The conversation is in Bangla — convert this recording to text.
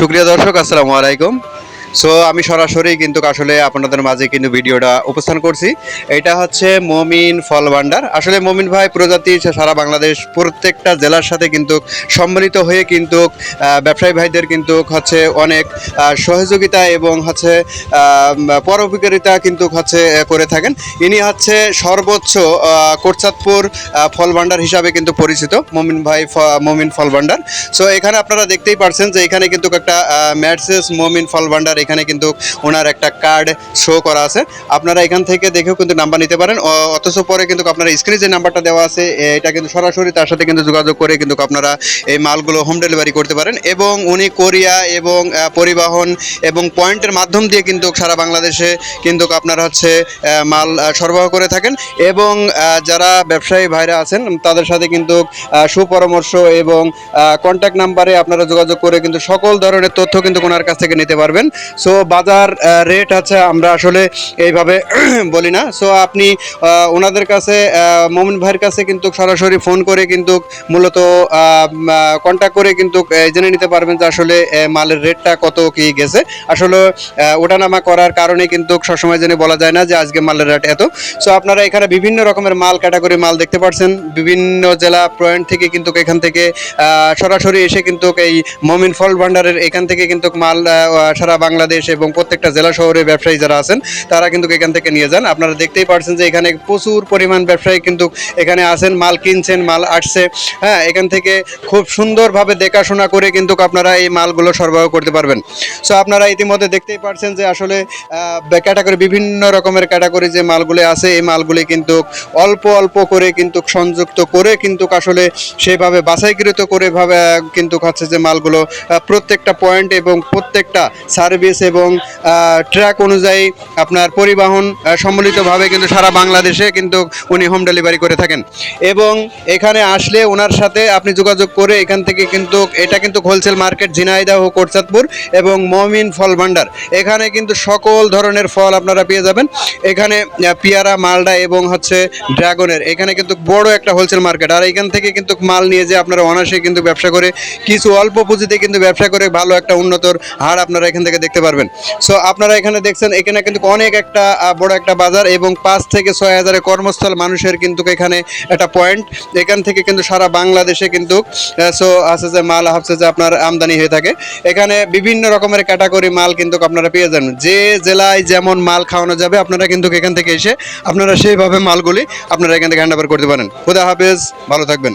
সুপ্রিয় দর্শক আসসালামু আলাইকুম। সো আমি সরাসরি কিন্তু আসলে আপনাদের মাঝে কিন্তু ভিডিওটা উপস্থান করছি। এটা হচ্ছে মমিন ফল ভান্ডার। আসলে মমিন ভাই প্রজাতি সারা বাংলাদেশ প্রত্যেকটা জেলার সাথে কিন্তু সম্মিলিত হয়ে কিন্তু ব্যবসায়ী ভাইদের কিন্তু হচ্ছে অনেক সহযোগিতা এবং হচ্ছে পরোপকারিতা কিন্তু হচ্ছে করে থাকেন। ইনি হচ্ছে সর্বোচ্চ আহ, ফল ভান্ডার হিসাবে কিন্তু পরিচিত মমিন ভাই মমিন ফল ভান্ডার। সো এখানে আপনারা দেখতেই পারছেন যে এখানে কিন্তু একটা ম্যাটসেস মমিন ফল ভান্ডার এখানে কিন্তু ওনার একটা কার্ড শো করা আছে। আপনারা এখান থেকে দেখেও কিন্তু নাম্বার নিতে পারেন। অথচ পরে কিন্তু আপনারা স্ক্রিনে যে নাম্বারটা দেওয়া আছে এটা কিন্তু সরাসরি তার সাথে কিন্তু যোগাযোগ করে কিন্তু আপনারা এই মালগুলো হোম ডেলিভারি করতে পারেন। এবং উনি কোরিয়া এবং পরিবহন এবং পয়েন্টের মাধ্যম দিয়ে কিন্তু সারা বাংলাদেশে কিন্তু আপনারা হচ্ছে মাল সরবরাহ করে থাকেন। এবং যারা ব্যবসায়ী ভাইরা আছেন, তাদের সাথে কিন্তু সুপরামর্শ এবং কন্ট্যাক্ট নাম্বারে আপনারা যোগাযোগ করে কিন্তু সকল ধরনের তথ্য কিন্তু ওনার কাছ থেকে নিতে পারবেন। সো বাজার রেট আছে, আমরা আসলে এইভাবে বলি না। সো আপনি ওনাদের কাছে মোমিন ভাইয়ের কাছে কিন্তু সরাসরি ফোন করে কিন্তু মূলত কন্ট্যাক্ট করে কিন্তু জেনে নিতে পারবেন যে আসলে মালের রেটটা কত, কি গেছে। আসলে ওঠানামা করার কারণে কিন্তু সবসময় জেনে বলা যায় না যে আজকে মালের রেট এত। সো আপনারা এখানে বিভিন্ন রকমের মাল ক্যাটাগরি মাল দেখতে পাচ্ছেন বিভিন্ন জেলা পয়েন্ট থেকে কিন্তু এখান থেকে সরাসরি এসে কিন্তু এই মমিন ফল ভান্ডারের এখান থেকে কিন্তু মাল সারা সারা বাংলাদেশ এবং প্রত্যেকটা জেলা শহরে ব্যবসায়ী যারা আছেন, তারা কিন্তু এখান থেকে নিয়ে যান। আপনারা দেখতেই পারছেন যে এখানে প্রচুর পরিমাণ ব্যবসায়ী কিন্তু এখানে আসেন মাল কিনছেন, মাল আসছে। হ্যাঁ এখান থেকে খুব সুন্দরভাবে দেখাশোনা করে কিন্তু আপনারা এই মালগুলো সরবরাহ করতে পারবেন। সো আপনারা ইতিমধ্যে দেখতেই পারছেন যে আসলে ক্যাটাগরি বিভিন্ন রকমের ক্যাটাগরি যে মালগুলি আছে, এই মালগুলি কিন্তু অল্প অল্প করে কিন্তু সংযুক্ত করে কিন্তু আসলে সেভাবে বাছাইকৃত করে ভাবে কিন্তু হচ্ছে যে মালগুলো প্রত্যেকটা পয়েন্ট এবং প্রত্যেকটা সার্ভিস এবং ট্র্যাক অনুযায়ী আপনার পরিবহন সম্মিলিতভাবে কিন্তু সারা বাংলাদেশে কিন্তু উনি হোম ডেলিভারি করে থাকেন। এবং এখানে আসলে ওনার সাথে আপনি যোগাযোগ করে এখান থেকে কিন্তু, এটা কিন্তু হোলসেল মার্কেট ঝিনাইদহ ও কোটচাঁদপুর এবং মমিন ফল ভান্ডার এখানে কিন্তু সকল ধরনের ফল আপনারা পেয়ে যাবেন। এখানে পিয়ারা পেয়ারা, মালডা এবং হচ্ছে ড্রাগনের। এখানে কিন্তু বড় একটা হোলসেল মার্কেট আর এখান থেকে কিন্তু মাল নিয়ে যে আপনারা অনায়াসে কিন্তু ব্যবসা করে, কিছু অল্প পুঁজিতে কিন্তু ব্যবসা করে ভালো একটা উন্নতর হার আপনারা এখান থেকে দেখতে পারবেন। সো আপনারা এখানে দেখছেন, এখানে কিন্তু অনেক একটা বড় একটা বাজার এবং পাঁচ থেকে ছয় হাজারের কর্মস্থল মানুষের কিন্তু এখানে একটা পয়েন্ট। এখান থেকে কিন্তু সারা বাংলাদেশে কিন্তু সো আছে যে মাল হচ্ছে যে আপনার আমদানি হয়ে থাকে। এখানে বিভিন্ন রকমের ক্যাটাগরি মাল কিন্তু আপনারা পেয়ে যান যে জেলায় যেমন মাল খাওয়ানো যাবে, আপনারা কিন্তু এখান থেকে এসে আপনারা সেইভাবে মালগুলি আপনারা এখান থেকে হ্যান্ড করতে পারেন। খুদা হাফেজ, ভালো থাকবেন।